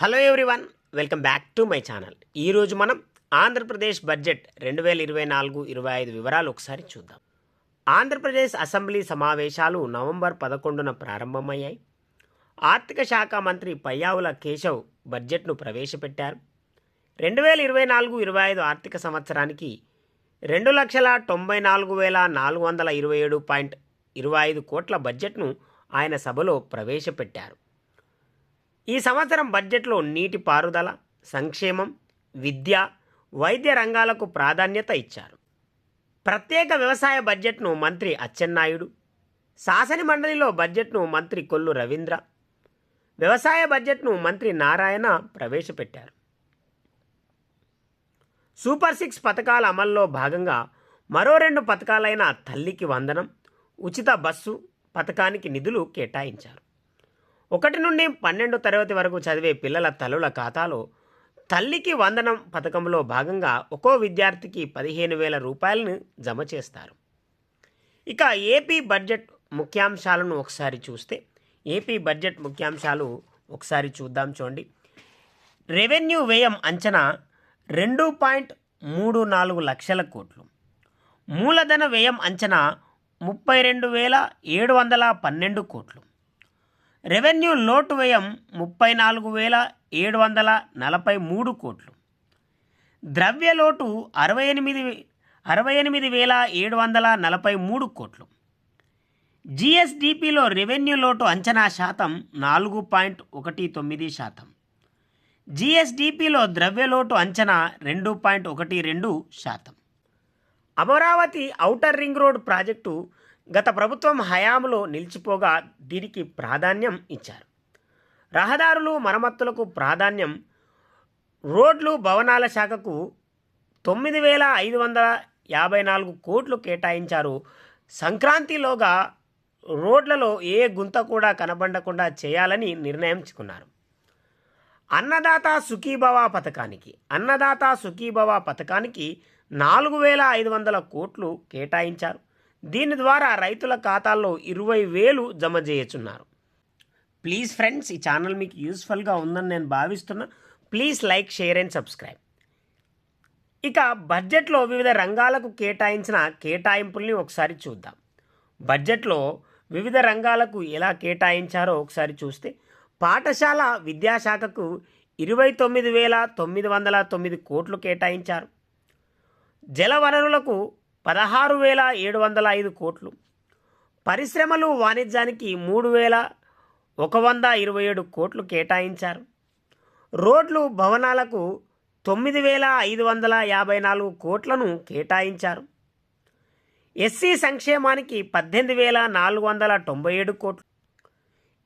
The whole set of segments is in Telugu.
Hello everyone welcome back to my channel ఈరోజు మనం ఆంధ్రప్రదేశ్ బడ్జెట్ రెండు వేల ఇరవై నాలుగు ఇరవై ఐదు వివరాలు ఒకసారి చూద్దాం. ఆంధ్రప్రదేశ్ అసెంబ్లీ సమావేశాలు నవంబర్ పదకొండున ప్రారంభమయ్యాయి. ఆర్థిక శాఖ మంత్రి పయ్యావుల కేశవ్ బడ్జెట్ను ప్రవేశపెట్టారు. రెండు వేల ఇరవై నాలుగు ఇరవై ఐదు ఆర్థిక సంవత్సరానికి రెండు లక్షల తొంభై నాలుగు వేల నాలుగు వందల ఇరవై ఏడు పాయింట్ ఇరవై ఐదు కోట్ల బడ్జెట్ను ఆయన సభలో ప్రవేశపెట్టారు. ఈ సంవత్సరం బడ్జెట్లో నీటి పారుదల సంక్షేమం విద్య వైద్య రంగాలకు ప్రాధాన్యత ఇచ్చారు. ప్రత్యేక వ్యవసాయ బడ్జెట్ను మంత్రి అచ్చెన్నాయుడు శాసన మండలిలో బడ్జెట్ను మంత్రి కొల్లు రవీంద్ర వ్యవసాయ బడ్జెట్ను మంత్రి నారాయణ ప్రవేశపెట్టారు. సూపర్ సిక్స్ పథకాల అమల్లో భాగంగా మరో రెండు పథకాలైన తల్లికి వందనం ఉచిత బస్సు పథకానికి నిధులు కేటాయించారు. ఒకటి నుండి పన్నెండు తరగతి వరకు చదివే పిల్లల తల్లుల ఖాతాలో తల్లికి వందనం పథకంలో భాగంగా ఒక్కో విద్యార్థికి పదిహేను వేల రూపాయలను జమ చేస్తారు. ఇక ఏపీ బడ్జెట్ ముఖ్యాంశాలను ఒకసారి చూస్తే ఏపీ బడ్జెట్ ముఖ్యాంశాలు ఒకసారి చూద్దాం చూడండి. రెవెన్యూ వ్యయం అంచనా రెండు పాయింట్ మూడు నాలుగు లక్షల కోట్లు. మూలధన వ్యయం అంచనా ముప్పై రెండు వేల ఏడు వందల పన్నెండు కోట్లు. రెవెన్యూ లోటు వ్యయం ముప్పై నాలుగు వేల ఏడు వందల నలభై మూడు కోట్లు. ద్రవ్య లోటు అరవై ఎనిమిది అరవై ఎనిమిది వేల ఏడు వందల నలభై మూడు కోట్లు. జిఎస్డిపిలో రెవెన్యూ లోటు అంచనా శాతం నాలుగు పాయింట్ ఒకటి తొమ్మిది శాతం. జిఎస్డిపిలో ద్రవ్యలోటు అంచనా రెండు పాయింట్ ఒకటి రెండు శాతం. Amaravati outer ring road project గత ప్రభుత్వం హయాంలో నిలిచిపోగా దీనికి ప్రాధాన్యం ఇచ్చారు. రహదారులు మరమ్మతులకు ప్రాధాన్యం రోడ్లు భవనాల శాఖకు తొమ్మిది వేల ఐదు వందల యాభై నాలుగు కోట్లు కేటాయించారు. సంక్రాంతిలోగా రోడ్లలో ఏ గుంత కూడా కనబడకుండా చేయాలని నిర్ణయించుకున్నారు అన్నదాత సుఖీభవ పథకానికి అన్నదాత సుఖీభవ పథకానికి నాలుగు వేల ఐదు వందల కోట్లు కేటాయించారు. దీని ద్వారా రైతుల ఖాతాల్లో ఇరవై వేలు జమ చేయొచ్చున్నారు ప్లీజ్ ఫ్రెండ్స్ ఈ ఛానల్ మీకు యూస్ఫుల్గా ఉందని నేను భావిస్తున్నా. Please like share and subscribe ఇక బడ్జెట్లో వివిధ రంగాలకు కేటాయించిన కేటాయింపుల్ని ఒకసారి చూద్దాం. బడ్జెట్లో వివిధ రంగాలకు ఎలా కేటాయించారో ఒకసారి చూస్తే పాఠశాల విద్యాశాఖకు ఇరవై తొమ్మిది వేల తొమ్మిది వందల తొమ్మిది కోట్లు కేటాయించారు. జలవనరులకు పదహారు వేల ఏడు వందల ఐదు కోట్లు. పరిశ్రమలు వాణిజ్యానికి మూడు వేల ఒక వంద ఇరవై ఏడు కోట్లు కేటాయించారు. రోడ్లు భవనాలకు తొమ్మిది వేల ఐదు వందల యాభై నాలుగు కోట్లను కేటాయించారు. ఎస్సీ సంక్షేమానికి పద్దెనిమిది వేల నాలుగు వందల తొంభై ఏడు కోట్లు.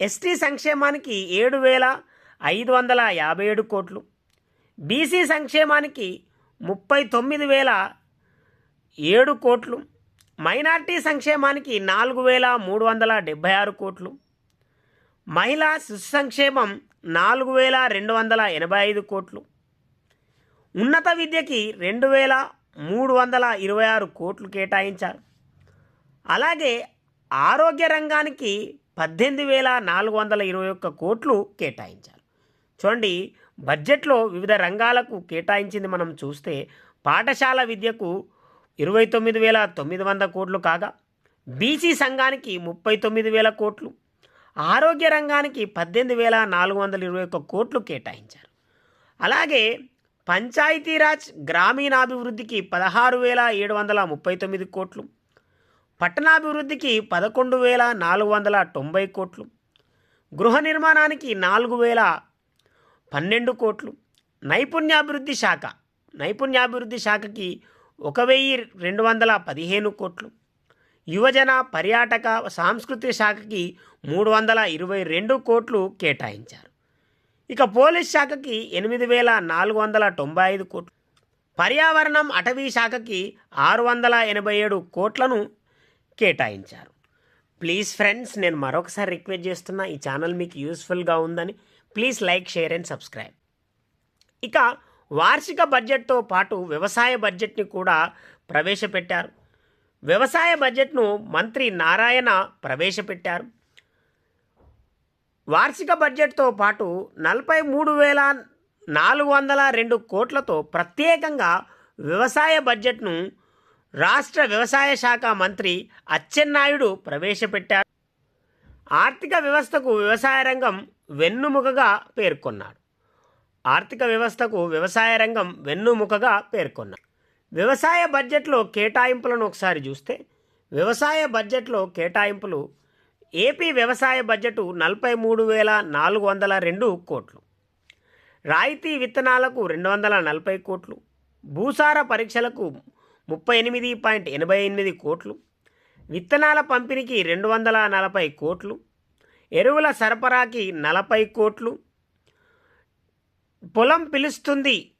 ఎస్టీ సంక్షేమానికి ఏడు వేల ఐదు వందల యాభై ఏడు కోట్లు. బీసీ సంక్షేమానికి ముప్పై తొమ్మిది వేల ఏడు కోట్లు మైనార్టీ సంక్షేమానికి నాలుగు వేల మూడు వందల డెబ్బై ఆరు కోట్లు మహిళా శిశు సంక్షేమం నాలుగు వేల రెండు వందల ఎనభై ఐదు కోట్లు ఉన్నత విద్యకి రెండు వేల మూడు వందల ఇరవై ఆరు కోట్లు కేటాయించారు. అలాగే ఆరోగ్య రంగానికి పద్దెనిమిది వేల నాలుగు వందల ఇరవై ఒక్క కోట్లు కేటాయించారు. చూడండి బడ్జెట్లో వివిధ రంగాలకు కేటాయించింది మనం చూస్తే పాఠశాల విద్యకు ఇరవై తొమ్మిది వేల తొమ్మిది వందల కోట్లు కాగా బీసీ సంఘానికి ముప్పై తొమ్మిది వేల కోట్లు ఆరోగ్య రంగానికి పద్దెనిమిది వేల నాలుగు వందల ఇరవై ఒక్క కోట్లు కేటాయించారు. అలాగే పంచాయతీరాజ్ గ్రామీణాభివృద్ధికి పదహారు వేల ఏడు వందల ముప్పై తొమ్మిది కోట్లు పట్టణాభివృద్ధికి పదకొండు వేల నాలుగు వందల తొంభై కోట్లు గృహ నిర్మాణానికి నాలుగు వేల పన్నెండు కోట్లు నైపుణ్యాభివృద్ధి శాఖ నైపుణ్యాభివృద్ధి శాఖకి ఒక వెయ్యి రెండు వందల పదిహేను కోట్లు. యువజన పర్యాటక సాంస్కృతిక శాఖకి మూడు వందల ఇరవై రెండు కోట్లు కేటాయించారు. ఇక పోలీస్ శాఖకి ఎనిమిది వేల నాలుగు వందల తొంభై ఐదు కోట్లు. పర్యావరణం అటవీ శాఖకి ఆరు వందల ఎనభై ఏడు కోట్లను కేటాయించారు. ప్లీజ్ ఫ్రెండ్స్ నేను మరొకసారి రిక్వెస్ట్ చేస్తున్నా ఈ ఛానల్ మీకు యూస్ఫుల్గా ఉందని. Please like share and subscribe. ఇక వార్షిక బడ్జెట్తో పాటు వ్యవసాయ బడ్జెట్ని కూడా ప్రవేశపెట్టారు. వ్యవసాయ బడ్జెట్ను మంత్రి నారాయణ ప్రవేశపెట్టారు. వార్షిక బడ్జెట్తో పాటు నలభై మూడు వేల నాలుగు వందల రెండు కోట్లతో ప్రత్యేకంగా వ్యవసాయ బడ్జెట్ను రాష్ట్ర వ్యవసాయ శాఖ మంత్రి అచ్చెన్నాయుడు ప్రవేశపెట్టారు. ఆర్థిక వ్యవస్థకు వ్యవసాయ రంగం వెన్నుముకగా పేర్కొన్నాడు ఆర్థిక వ్యవస్థకు వ్యవసాయ రంగం వెన్నుముకగా పేర్కొన్నారు వ్యవసాయ బడ్జెట్లో కేటాయింపులను ఒకసారి చూస్తే వ్యవసాయ బడ్జెట్లో కేటాయింపులు ఏపీ వ్యవసాయ బడ్జెట్ నలభై మూడు వేల నాలుగు వందల రెండు కోట్లు రాయితీ విత్తనాలకు రెండు వందల నలభై కోట్లు భూసార పరీక్షలకు ముప్పై ఎనిమిది పాయింట్ ఎనభై ఎనిమిది కోట్లు విత్తనాల పంపిణీకి రెండు వందల నలభై కోట్లు ఎరువుల సరఫరాకి నలభై కోట్లు పొలం పిలుస్తుంది.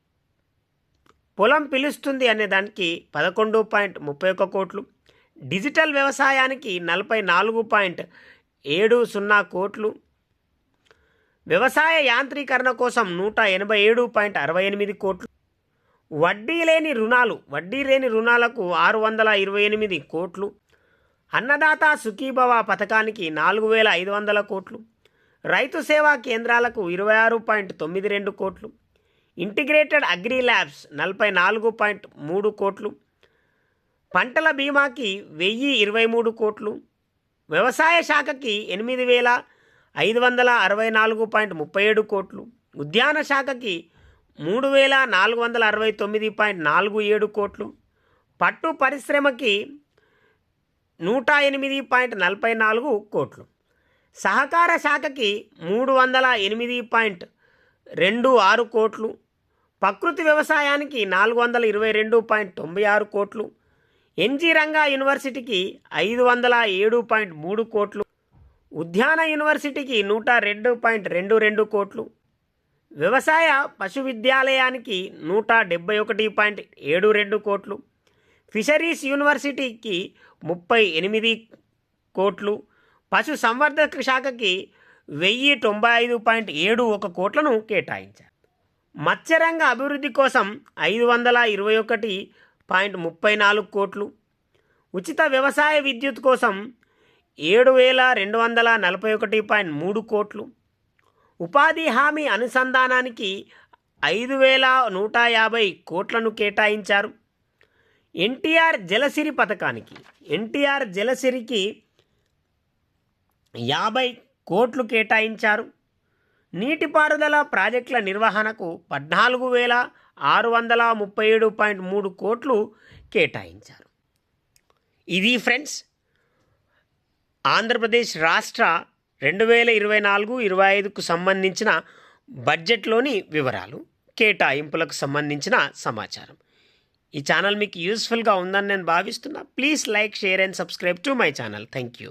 పొలం పిలుస్తుంది అనే దానికి పదకొండు పాయింట్ ముప్పై ఒక్క కోట్లు. డిజిటల్ వ్యవసాయానికి నలభై నాలుగు పాయింట్ ఏడు సున్నా కోట్లు. వ్యవసాయ యాంత్రీకరణ కోసం నూట ఎనభై ఏడు పాయింట్ అరవై ఎనిమిది కోట్లు. వడ్డీ లేని రుణాలు వడ్డీ లేని రుణాలకు ఆరు వందల ఇరవై ఎనిమిది కోట్లు. అన్నదాత సుఖీభవ పథకానికి నాలుగు వేల ఐదు వందల కోట్లు. రైతు సేవా కేంద్రాలకు ఇరవై ఆరు పాయింట్ తొమ్మిది రెండు కోట్లు ఇంటిగ్రేటెడ్ అగ్రి ల్యాబ్స్ నలభై నాలుగు పాయింట్ మూడు కోట్లు పంటల బీమాకి వెయ్యి ఇరవై మూడు కోట్లు వ్యవసాయ శాఖకి ఎనిమిది వేల ఐదు వందల అరవై నాలుగు పాయింట్ ముప్పై ఏడు కోట్లు ఉద్యాన శాఖకి మూడు వేల నాలుగు వందల అరవై తొమ్మిది పాయింట్ నాలుగు ఏడు కోట్లు పట్టు పరిశ్రమకి నూట ఎనిమిది పాయింట్ నలభై నాలుగు కోట్లు. సహకార శాఖకి మూడు వందల ఎనిమిది పాయింట్ రెండు ఆరు కోట్లు ప్రకృతి వ్యవసాయానికి నాలుగు వందల ఇరవై రెండు పాయింట్ తొంభై ఆరు కోట్లు ఎన్జీ రంగా యూనివర్సిటీకి ఐదు వందల ఏడు పాయింట్ మూడు కోట్లు ఉద్యాన యూనివర్సిటీకి నూట రెండు పాయింట్ రెండు రెండు కోట్లు వ్యవసాయ పశు విద్యాలయానికి నూట డెబ్బై ఒకటి పాయింట్ ఏడు రెండు కోట్లు ఫిషరీస్ యూనివర్సిటీకి ముప్పై ఎనిమిది కోట్లు పశు సంవర్ధక శాఖకి వెయ్యి తొంభై ఐదు పాయింట్ ఏడు ఒక కోట్లను కేటాయించారు. మత్స్యరంగ అభివృద్ధి కోసం ఐదు వందల ఇరవై ఒకటి పాయింట్ ముప్పై నాలుగు కోట్లు. ఉచిత వ్యవసాయ విద్యుత్ కోసం ఏడు వేల రెండు వందల నలభై ఒకటి పాయింట్ మూడు కోట్లు. ఉపాధి హామీ అనుసంధానానికి ఐదు వేల నూట యాభై కోట్లను కేటాయించారు. ఎన్టీఆర్ జలసిరి పథకానికి ఎన్టీఆర్ జలసిరికి యాభై కోట్లు కేటాయించారు. నీటిపారుదల ప్రాజెక్టుల నిర్వహణకు పద్నాలుగు వేల ఆరు వందల ముప్పై ఏడు పాయింట్ మూడు కోట్లు కేటాయించారు. ఇది ఫ్రెండ్స్ ఆంధ్రప్రదేశ్ రాష్ట్ర రెండు వేల ఇరవై నాలుగు ఇరవై ఐదుకు సంబంధించిన బడ్జెట్లోని వివరాలు కేటాయింపులకు సంబంధించిన సమాచారం. ఈ ఛానల్ మీకు యూస్ఫుల్గా ఉందని నేను భావిస్తున్నా. Please like share and subscribe to my channel. Thank you